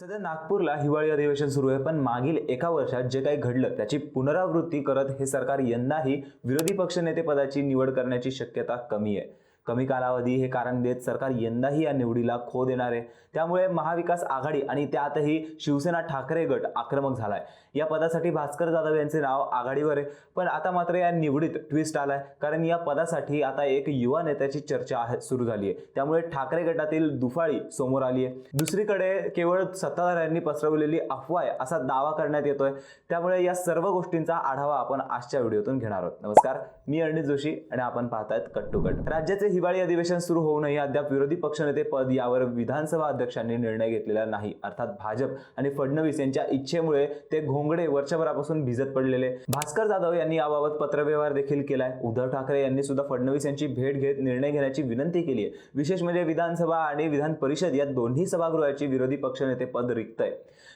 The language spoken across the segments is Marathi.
सध्या नागपूरला हिवाळी अधिवेशन सुरू आहे पण मागील एका वर्षात जे काही घडलं त्याची पुनरावृत्ती करत हे सरकार यंदाही विरोधी पक्षनेते पदाची निवड करण्याची शक्यता कमी आहे. कमी कालावधी हे कारण देत सरकार यंदाही या निवडीला खो देणार आहे. त्यामुळे महाविकास आघाडी आणि त्यातही शिवसेना ठाकरे गट आक्रमक झालाय. या पदासाठी भास्कर जाधव यांचे नाव आघाडीवर आहे. पण आता मात्र या निवडीत ट्विस्ट आलाय. कारण या पदासाठी आता एक युवा नेत्याची चर्चा सुरू झाली आहे. त्यामुळे ठाकरे गटातील दुफाळी समोर आली आहे. दुसरीकडे केवळ सत्ताधाऱ्यांनी पसरवलेली अफवा आहे असा दावा करण्यात येतोय. त्यामुळे या सर्व गोष्टींचा आढावा आपण आजच्या व्हिडिओतून घेणार आहोत. नमस्कार. मी अरणित जोशी आणि आपण पाहतायत कट टू कट. राज्याचे हिवाळी अधिवेशन सुरू होऊनही अद्याप विरोधी पक्षनेते पद यावर विधानसभा अध्यक्षांनी निर्णय घेतलेला नाही. अर्थात भाजप आणि फडणवीस यांच्या इच्छेमुळे ते घोंगडे वर्षभरापासून भिजत पडलेले. भास्कर जाधव यांनी याबाबत पत्रव्यवहार देखील केलाय. उद्धव ठाकरे यांनी सुद्धा फडणवीस यांची भेट घेत निर्णय घेण्याची विनंती केली आहे विशेष म्हणजे विधानसभा आणि विधान परिषद या दोन्ही सभागृहाची विरोधी पक्षनेते पद रिक्त आहे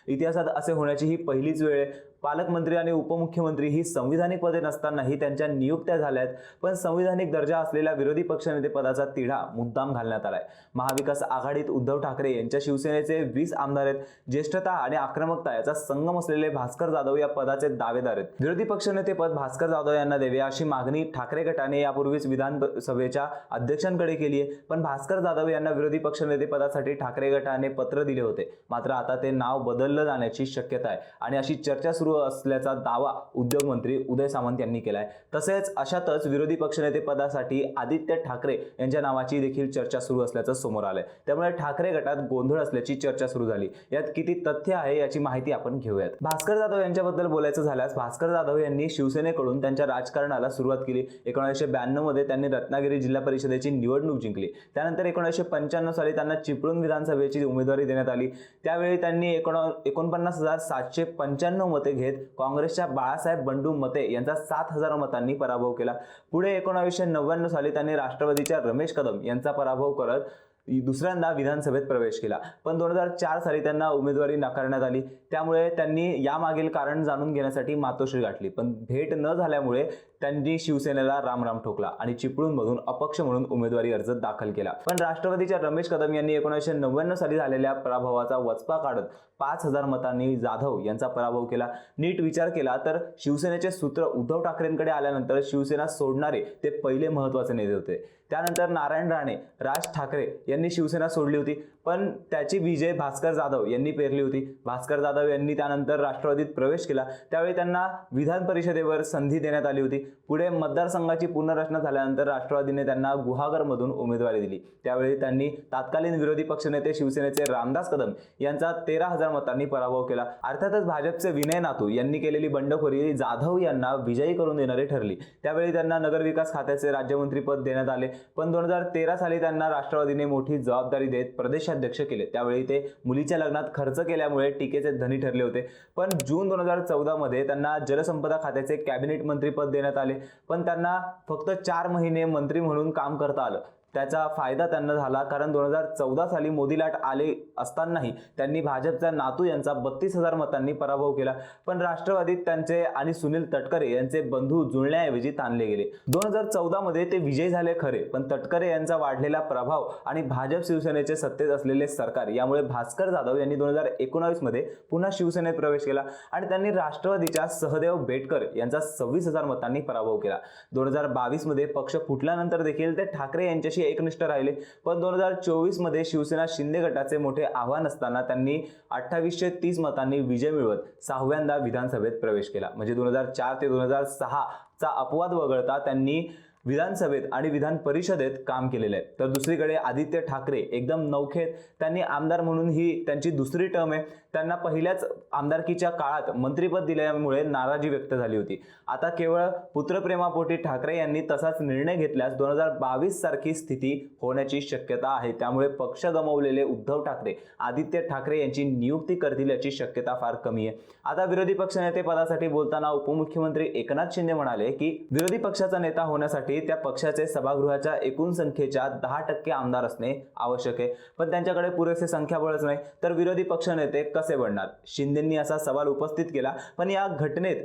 इतिहासात असे होण्याची ही पहिलीच वेळ आहे. पालकमंत्री आणि उपमुख्यमंत्री ही संविधानिक पदे नसतानाही त्यांच्या नियुक्त्या झाल्यात. पण संविधानिक दर्जा असलेल्या विरोधी पक्षनेतेपदाचा तिढा मुद्दाम घालण्यात आलाय. महाविकास आघाडीत उद्धव ठाकरे यांच्या शिवसेनेचे वीस आमदार आहेत. ज्येष्ठता आणि आक्रमकता याचा संगम असलेले भास्कर जाधव या पदाचे दावेदार आहेत. विरोधी पक्षनेतेपद भास्कर जाधव यांना देवे अशी मागणी ठाकरे गटाने यापूर्वीच विधानसभेच्या अध्यक्षांकडे केली आहे. पण भास्कर जाधव यांना विरोधी पक्षनेतेपदासाठी ठाकरे गटाने पत्र दिले होते. मात्र आता ते नाव बदललं जाण्याची शक्यता आहे. आणि अशी चर्चा सुरू असल्याचा दावा उद्योग मंत्री उदय सामंत यांनी केलाय. तसेच अशातच विरोधी पक्षनेते पदासाठी आदित्य ठाकरे यांच्या नावाची देखील चर्चा सुरू असल्याचं समोर आलंय. त्यामुळे ठाकरे गटात गोंधळ असल्याची चर्चा सुरू झाली. यात किती तथ्य आहे याची माहिती आपण घेऊयात. भास्कर जाधव यांच्याबद्दल बोलायचं झाल्यास भास्कर जाधव यांनी शिवसेनेकडून त्यांच्या राजकारणाला सुरुवात केली. एकोणीसशे ब्याण्णवमध्ये त्यांनी रत्नागिरी जिल्हा परिषदेची निवडणूक जिंकली. त्यानंतर एकोणीसशे पंच्याण्णव साली त्यांना चिपळूण विधानसभेची उमेदवारी देण्यात आली. त्यावेळी त्यांनी एकोण एकोणपन्नास हजार सातशे पंच्याण्णव मते घेत काँग्रेसच्या बाळासाहेब बंडू मते यांचा सात हजार मतांनी पराभव केला. पुढे एकोणावीसशे नव्याण्णव साली त्यांनी राष्ट्रवादीच्या रमेश कदम यांचा पराभव करत दुसऱ्यांदा विधानसभेत प्रवेश केला. पण दोन हजार चार साली त्यांना उमेदवारी नाकारण्यात आली. त्यामुळे त्यांनी यामागील कारण जाणून घेण्यासाठी मातोश्री गाठली. पण भेट न झाल्यामुळे त्यांनी शिवसेनेला रामराम ठोकला आणि चिपळूणमधून अपक्ष म्हणून उमेदवारी अर्ज दाखल केला. पण राष्ट्रवादीच्या रमेश कदम यांनी एकोणीसशे नव्याण्णव साली झालेल्या पराभवाचा वचपा काढत पाच हजार मतांनी जाधव यांचा पराभव केला. नीट विचार केला तर शिवसेनेचे सूत्र उद्धव ठाकरेंकडे आल्यानंतर शिवसेना सोडणारे ते पहिले महत्त्वाचे नेते होते. त्यानंतर नारायण राणे राज ठाकरे यांनी शिवसेना सोडली होती. पण त्याची विजय भास्कर जाधव यांनी पेरली होती. भास्कर जाधव यांनी त्यानंतर राष्ट्रवादीत प्रवेश केला. त्यावेळी त्यांना विधान परिषदेवर संधी देण्यात आली होती. पुढे मतदारसंघाची पुनर्रचना झाल्यानंतर राष्ट्रवादीने त्यांना गुहागरमधून उमेदवारी दिली. त्यावेळी त्यांनी तत्कालीन विरोधी पक्षनेते शिवसेनेचे रामदास कदम यांचा तेरा हजार मतांनी पराभव केला. अर्थातच भाजपचे विनय नातू यांनी केलेली बंडखोरी जाधव यांना विजयी करून देणारी ठरली. त्यावेळी त्यांना नगरविकास खात्याचे राज्यमंत्रीपद देण्यात आले. पण दोन हजार तेरा साली त्यांना राष्ट्रवादीने मोठी मोठी जबाबदारी देत प्रदेशाध्यक्ष केले. त्यावेळी ते मुलीच्या लग्नात खर्च केल्यामुळे टीकेचे धनी ठरले होते. पण जून दोन हजार चौदामध्ये त्यांना जलसंपदा खात्याचे कॅबिनेट मंत्रीपद देण्यात आले. पण त्यांना फक्त चार महिने मंत्री म्हणून काम करता आलं. त्याचा फायदा त्यांना झाला कारण दोन हजार चौदा साली मोदी लाट आले असतानाही त्यांनी भाजपचा नातू यांचा बत्तीस हजार मतांनी पराभव केला. पण राष्ट्रवादीत त्यांचे आणि सुनील तटकरे यांचे बंधू जुळण्याऐवजी ताणले गेले. दोन हजार चौदामध्ये ते विजयी झाले खरे पण तटकरे यांचा वाढलेला प्रभाव आणि भाजप शिवसेनेचे सत्तेत असलेले सरकार यामुळे भास्कर जाधव यांनी दोन हजार एकोणावीसमध्ये पुन्हा शिवसेनेत प्रवेश केला आणि त्यांनी राष्ट्रवादीच्या सहदेव बेटकर यांचा सव्वीस हजार मतांनी पराभव केला. दोन हजार बावीसमध्ये पक्ष फुटल्यानंतर देखील ते ठाकरे यांच्याशी एकनिष्ठ राहिले. पण दोन हजार चोवीसमध्ये शिवसेना शिंदे गटाचे मोठे आव्हान असताना त्यांनी अठ्ठावीसशे तीस मतांनी विजय मिळवत सहाव्यांदा विधानसभेत प्रवेश केला. म्हणजे दोन हजार चार ते दोन हजार सहा चा अपवाद वगळता त्यांनी विधानसभेत आणि विधान परिषदेत काम केलेलं आहे. तर दुसरीकडे आदित्य ठाकरे एकदम नौखेत. त्यांनी आमदार म्हणून ही त्यांची दुसरी टर्म आहे. त्यांना पहिल्याच आमदारकीच्या काळात मंत्रीपद दिल्यामुळे नाराजी व्यक्त झाली होती. आता केवळ पुत्रप्रेमापोटी ठाकरे यांनी तसाच निर्णय घेतल्यास दोन हजार बावीस सारखी स्थिती होण्याची शक्यता आहे. त्यामुळे पक्ष गमावलेले उद्धव ठाकरे आदित्य ठाकरे यांची नियुक्ती करतील याची शक्यता फार कमी आहे. आता विरोधी पक्षनेते पदासाठी बोलताना उपमुख्यमंत्री एकनाथ शिंदे म्हणाले की विरोधी पक्षाचा नेता होण्यासाठी त्या पक्षाचे सभागृहाच्या एकूण संख्येच्या दहा टक्के आमदार असणे आवश्यक आहे. पण त्यांच्याकडे पुरेसे संख्याबळच नाही तर विरोधी पक्षनेते कसे बनणार? शिंदेंनी असा सवाल उपस्थित केला पण या घटनेत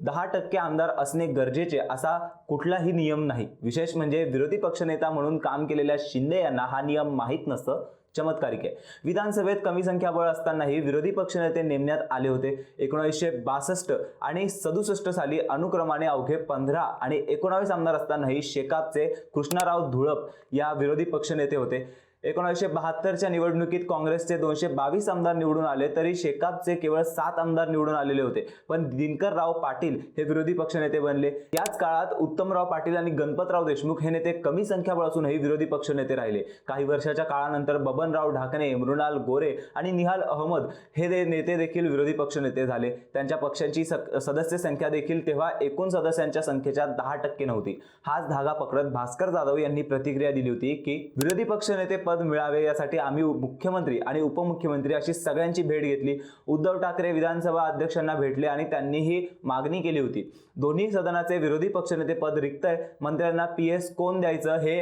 दहा टक्के आमदार असणे गरजेचे असा कुठलाही नियम नाही. विशेष म्हणजे विरोधी पक्षनेता म्हणून काम केलेल्या शिंदे यांना हा नियम माहीत नसतं चमत्कारिक आहे. विधानसभेत कमी संख्याबळ असतानाही विरोधी पक्षनेते नेमण्यात आले होते. एकोणीसशे बासष्ट आणि सदुसष्ट साली अनुक्रमाने अवघे पंधरा आणि एकोणावीस आमदार असतानाही शेकापचे कृष्णाराव धुळप या विरोधी पक्षनेते होते. एकोणीसशे बहात्तरच्या निवडणुकीत काँग्रेसचे दोनशे बावीस आमदार निवडून आले तरी शेकापचे केवळ सात आमदार निवडून आलेले होते. पण दिनकरराव पाटील हे विरोधी पक्षनेते बनले. याच काळात उत्तमराव पाटील आणि गणपतराव देशमुख हे नेते कमी संख्याबळ असूनही विरोधी पक्षनेते राहिले. काही वर्षाच्या काळानंतर बबनराव ढाकणे मृणाल गोरे आणि निहाल अहमद हे दे- नेते देखील विरोधी पक्षनेते झाले. त्यांच्या पक्षांची सक- सदस्य संख्या देखील तेव्हा एकूण सदस्यांच्या संख्येच्या दहा टक्के नव्हती. हाच धागा पकडत भास्कर जाधव यांनी प्रतिक्रिया दिली होती की विरोधी पक्षनेते पद मिळावे यासाठी आम्ही मुख्यमंत्री आणि उपमुख्यमंत्री अशी सगळ्यांची भेट घेतली. उद्धव ठाकरे विधानसभा अध्यक्षांना भेटले आणि त्यांनीही मागणी केली होती. दोन्ही सदनाचे विरोधी पक्षनेते पद रिक्त आहे. मंत्र्यांना पी एस कोण द्यायचं हे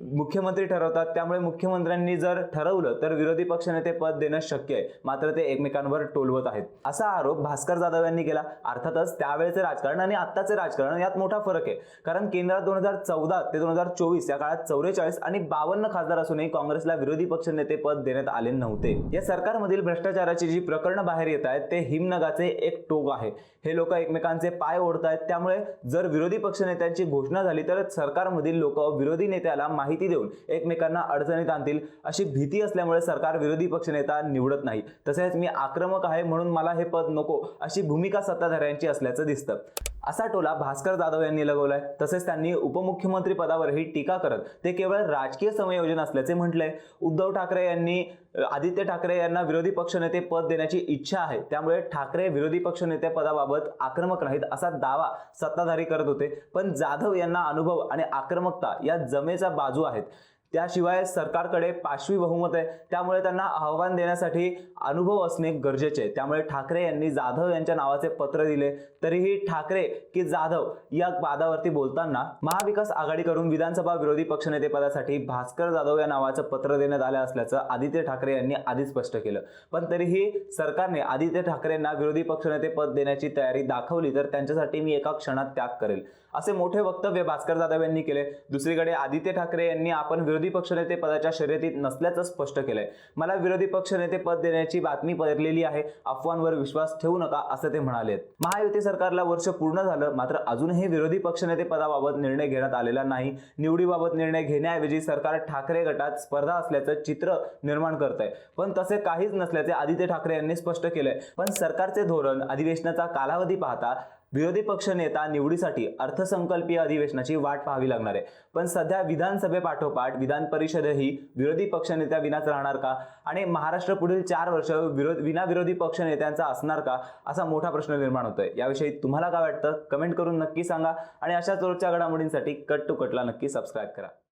मुख्यमंत्री ठरवतात. त्यामुळे मुख्यमंत्र्यांनी जर ठरवलं तर विरोधी पक्षनेते पद देणं शक्य आहे. मात्र ते एकमेकांवर टोलवत आहेत. असा आरोप भास्कर जाधव यांनी केला. अर्थातच त्यावेळेचे राजकारण आणि आत्ताचे राजकारण यात मोठा फरक आहे. कारण केंद्रात दोन हजार चौदा ते दोन हजार चोवीस या काळात चौवेचाळीस आणि बावन्न खासदार असूनही काँग्रेसला विरोधी पक्षनेते पद देण्यात आले नव्हते. या सरकारमधील भ्रष्टाचाराची जी प्रकरणं बाहेर येत आहेत ते हिमनगाचे एक टोक आहे. हे लोक एकमेकांचे पाय ओढतायत. त्यामुळे जर विरोधी पक्षनेत्यांची घोषणा झाली तर सरकारमधील लोक विरोधी नेत्याला माहिती माहिती देऊन एकमेकांना अडचणीत आणतील अशी भीती असल्यामुळे सरकार विरोधी पक्षनेता निवडत नाही. तसेच मी आक्रमक आहे म्हणून मला हे पद नको अशी भूमिका सत्ताधाऱ्यांची असल्याचं दिसतं. असा टोला भास्कर जाधव यांनी लगवलाय. तसेच त्यांनी उपमुख्यमंत्री पदावरही टीका करत ते केवळ राजकीय संयोजन असल्याचे म्हटलंय. उद्धव ठाकरे यांनी आदित्य ठाकरे यांना विरोधी पक्षनेते पद देण्याची इच्छा आहे. त्यामुळे ठाकरे विरोधी पक्षनेते पदाबाबत आक्रमक नाहीत असा दावा सत्ताधारी करत होते. पण जाधव यांना अनुभव आणि आक्रमकता या जमेचा बाजू आहेत. त्याशिवाय सरकारकडे पाचवी बहुमत आहे. त्यामुळे त्यांना आव्हान देण्यासाठी अनुभव असणे गरजेचे आहे. त्यामुळे ठाकरे यांनी जाधव यांच्या नावाचे पत्र दिले. तरीही ठाकरे की जाधव या वादावरती बोलताना महाविकास आघाडीकडून विधानसभा विरोधी पक्षनेतेपदासाठी भास्कर जाधव या नावाचं पत्र देण्यात आलं असल्याचं आदित्य ठाकरे यांनी आधीच स्पष्ट केलं. पण तरीही सरकारने आदित्य ठाकरेंना विरोधी पक्षनेते पद देण्याची तयारी दाखवली तर त्यांच्यासाठी मी एका क्षणात त्याग करेल. असे मोठे वक्तव्य भास्कर जाधव यांनी केले. दुसरीकडे आदित्य ठाकरे यांनी आपण विरोधी पक्षनेते पदाच्या शर्यतीत नसल्याचं स्पष्ट केलंय. मला विरोधी पक्षनेते पद देण्याची बातमी पडलेली आहे. अफवांवर विश्वास ठेवू नका असं ते म्हणाले महायुती सरकारला वर्ष पूर्ण झालं मात्र अजूनही विरोधी पक्षनेते पदाबाबत निर्णय घेण्यात आलेला नाही. निवडीबाबत निर्णय घेण्याऐवजी सरकार ठाकरे गटात स्पर्धा असल्याचं चित्र निर्माण करत आहे पण तसे काहीच नसल्याचे आदित्य ठाकरे यांनी स्पष्ट केलंय. पण सरकारचे धोरण अधिवेशनाचा कालावधी पाहता विरोधी पक्ष नेता निवडीसाठी अर्थसंकल्पीय अधिवेशनाची वाट पाहावी लागणार आहे. पण सध्या विधानसभेपाठोपाठ विधान परिषदही विरोधी पक्षनेत्या विनाच राहणार का? आणि महाराष्ट्र पुढील चार वर्ष विरोध विना विरोधी पक्ष नेत्यांचा असणार का? असा मोठा प्रश्न निर्माण होतोय. याविषयी तुम्हाला काय वाटतं? कमेंट करून नक्की सांगा. आणि अशाच रोजच्या घडामोडींसाठी कट टू कटला नक्की सबस्क्राईब करा.